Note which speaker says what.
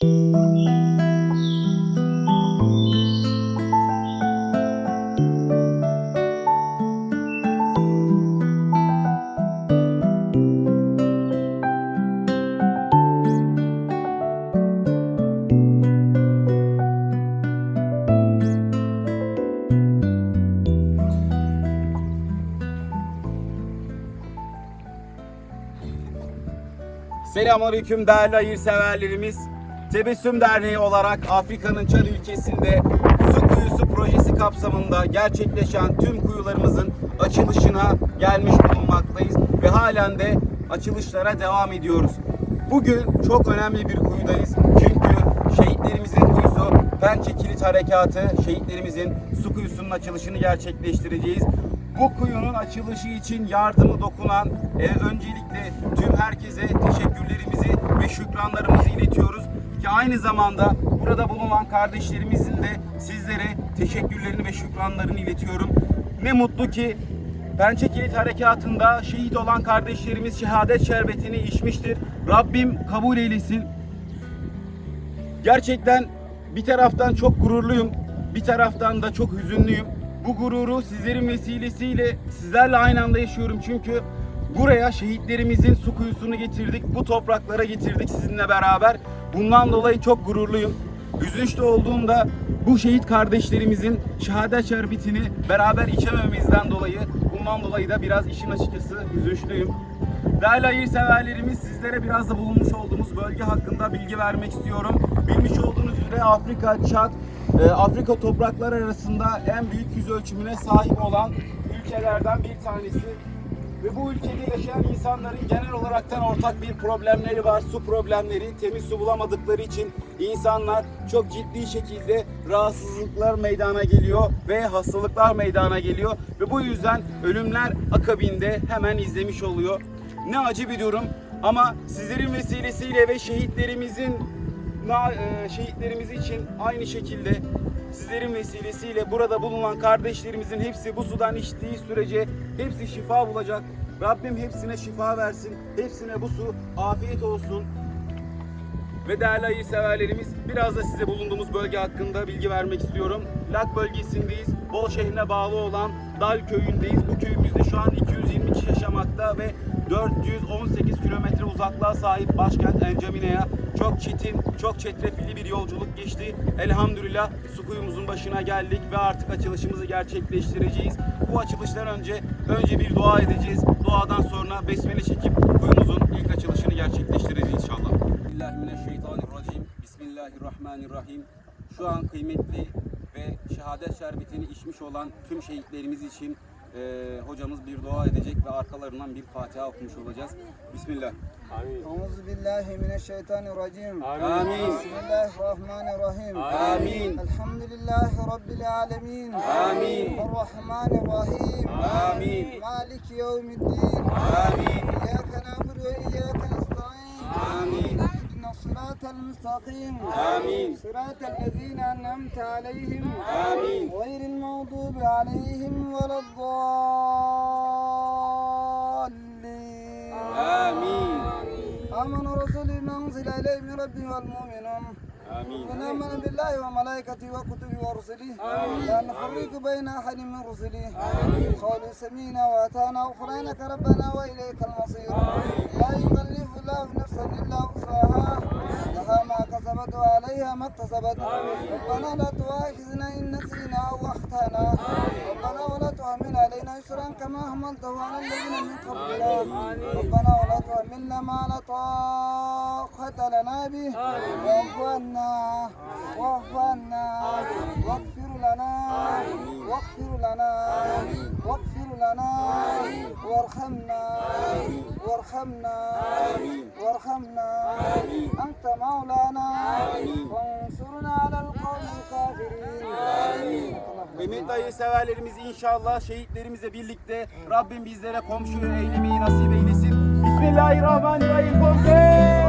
Speaker 1: Selamünaleyküm değerli hayırseverlerimiz. Tebessüm Derneği olarak Afrika'nın Çad ülkesinde su kuyusu projesi kapsamında gerçekleşen tüm kuyularımızın açılışına gelmiş bulunmaktayız ve halen de açılışlara devam ediyoruz. Bugün çok önemli bir kuyudayız. Çünkü şehitlerimizin kuyusu Pençe Kilit Harekatı şehitlerimizin su kuyusunun açılışını gerçekleştireceğiz. Bu kuyunun açılışı için yardımı dokunan e, öncelikle tüm herkese teşekkürlerimizi ve şükranlarımızı aynı zamanda burada bulunan kardeşlerimizin de sizlere teşekkürlerini ve şükranlarını iletiyorum. Ne mutlu ki Pençe Kilit Harekatı'nda şehit olan kardeşlerimiz şehadet şerbetini içmiştir. Rabbim kabul eylesin. Gerçekten bir taraftan çok gururluyum, bir taraftan da çok hüzünlüyüm. Bu gururu sizlerin vesilesiyle sizlerle aynı anda yaşıyorum çünkü buraya şehitlerimizin su kuyusunu getirdik, bu topraklara getirdik sizinle beraber. Bundan dolayı çok gururluyum. Hüzünçlü olduğumda bu şehit kardeşlerimizin şehadet şerbetini beraber içemememizden dolayı bundan dolayı da biraz işin açıkçası hüzünçlüyüm. Değerli hayırseverlerimiz sizlere biraz da bulunmuş olduğumuz bölge hakkında bilgi vermek istiyorum. Bilmiş olduğunuz üzere Afrika, Çad, e, Afrika toprakları arasında en büyük yüz ölçümüne sahip olan ülkelerden bir tanesi. Ve bu ülkede yaşayan insanların genel olaraktan ortak bir problemleri var. Su problemleri, temiz su bulamadıkları için insanlar çok ciddi şekilde rahatsızlıklar meydana geliyor ve hastalıklar meydana geliyor. Ve bu yüzden ölümler akabinde hemen izlemiş oluyor. Ne acı bir durum ama sizlerin vesilesiyle ve şehitlerimizin e, şehitlerimiz için aynı şekilde sizlerin vesilesiyle burada bulunan kardeşlerimizin hepsi bu sudan içtiği sürece hepsi şifa bulacak. Rabbim hepsine şifa versin. Hepsine bu su afiyet olsun. Ve değerli hayırseverlerimiz biraz da size bulunduğumuz bölge hakkında bilgi vermek istiyorum. Lak bölgesindeyiz. Bol şehrine bağlı olan Dal köyündeyiz. Bu köyümüzde şu an 220 kişi yaşamakta ve 418 kilometre uzaklığa sahip başkent Encamine'ye çok çetin, çok çetrefilli bir yolculuk geçti. Elhamdülillah su kuyumuzun başına geldik ve artık açılışımızı gerçekleştireceğiz. Bu açılıştan önce önce bir dua edeceğiz. Duadan sonra besmele çekip kuyumuzun ilk açılışını gerçekleştireceğiz inşallah. Bismillahirrahmanirrahim. Bismillahirrahmanirrahim. Şu an kıymetli ve şehadet şerbetini içmiş olan tüm şehitlerimiz için e, hocamız bir dua edecek ve arkalarından bir Fatiha okumuş olacağız. Bismillah.
Speaker 2: Amin. Euzu billahi
Speaker 1: mineşşeytanirracim.
Speaker 2: Amin. Bismillahirrahmanirrahim. Amin. Elhamdülillahi
Speaker 1: rabbil
Speaker 2: alamin. Amin.
Speaker 1: Errahmanirrahim.
Speaker 2: Amin. Malik yevmiddin.
Speaker 1: Amin.
Speaker 2: İyyake na'budu ve iyyake
Speaker 1: nestaîn.
Speaker 2: Amin. الصراط المستقيم
Speaker 1: آمين.
Speaker 2: صراط الذين أنعمت عليهم.
Speaker 1: آمين.
Speaker 2: غير المغضوب عليهم ولا الضالين.
Speaker 1: آمين.
Speaker 2: آمن رسول ما أنزل إليه من ربه والمؤمنون.
Speaker 1: آمين.
Speaker 2: من آمن بالله وملائكته وكتبه ورسله. لا نفرق بين أحد من رسله. قالوا سمينا وأتانا غفرانك ربنا وإليك المصير. لا يكلف الله نفسا إلا وسعها لها ما كسبت وعليها ما اكتسبت. ربنا لا تؤاخذنا إن نسينا أو أخطأنا. ربنا ولا تحمل علينا إسرا كما حملته على الذين من قبلنا. ربنا ولا تحملنا ما لا طاقة لنا به. واعف عنا واعف عنا واغفر لنا واغفر لنا واغفر لنا وارحمنا. وارحمنا وارحمنا أنت مولانا فانصرنا على القوم الكافرين
Speaker 1: Kıymetli hayırseverlerimiz inşallah şehitlerimizle birlikte Rabbim bizlere komşu eylemeyi nasip eylesin. Bismillahirrahmanirrahim. Komşu!